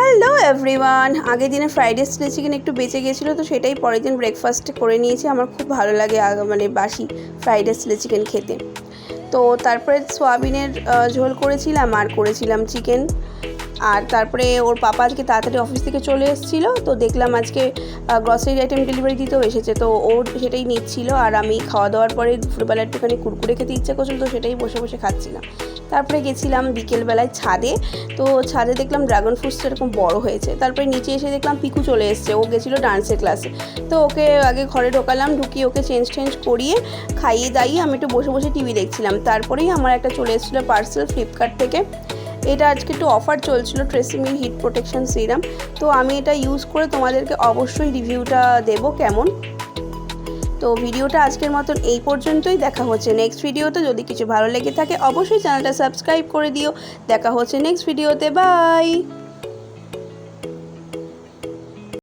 Hello everyone, আগের দিনে fried chilli chicken একটু বেঁচে গেছিল তো সেটাই পরের দিন ব্রেকফাস্ট করে নিয়েছি। আমার খুব ভালো লাগে মানে বাসি ফ্রাইড চিলি চিকেন খেতে। তো তারপরে সোয়াবিনের ঝোল করেছিলাম আর করেছিলাম চিকেন। আর তারপরে ওর পাপা আজকে তাড়াতাড়ি অফিস থেকে চলে এসেছিল, তো দেখলাম আজকে গ্রসারি আইটেম ডেলিভারি দিতেও এসেছে, তো ওর সেটাই নিচ্ছিল আর আমি খাওয়া দাওয়ার পরে দুপুরবেলা একটুখানি কুরকুরে খেতে ইচ্ছা করছিল, তো সেটাই বসে বসে খাচ্ছিলাম। তারপরে গেছিলাম বিকেলবেলায় ছাদে, তো ছাদে দেখলাম ড্রাগন ফ্রুটসটা এরকম বড় হয়েছে, তারপরে নিচে এসে দেখলাম পিকু চলে এসছে, ও গেছিল ডান্সের ক্লাসে তো ওকে আগে ঘরে ঢোকালাম, ঢুকিয়ে ওকে চেঞ্জ টেঞ্জ করিয়ে খাইয়ে দাইয়ে আমি একটু বসে বসে টিভি দেখছিলাম, তারপরেই আমার একটা চলে এসেছিল পার্সেল ফ্লিপকার্ট থেকে এটা আজকে একটু অফার চলছিল ট্রেসিমি হিট প্রোটেকশন সিরাম তো আমি এটা ইউজ করে তোমাদেরকে অবশ্যই রিভিউটা দেব কেমন। তো ভিডিওটা আজকের মতন এই পর্যন্তই। দেখা হচ্ছে নেক্সট ভিডিওতে যদি কিছু ভালো লেগে থাকে, অবশ্যই চ্যানেলটা সাবস্ক্রাইব করে দিও। দেখা হচ্ছে নেক্সট ভিডিওতে বাই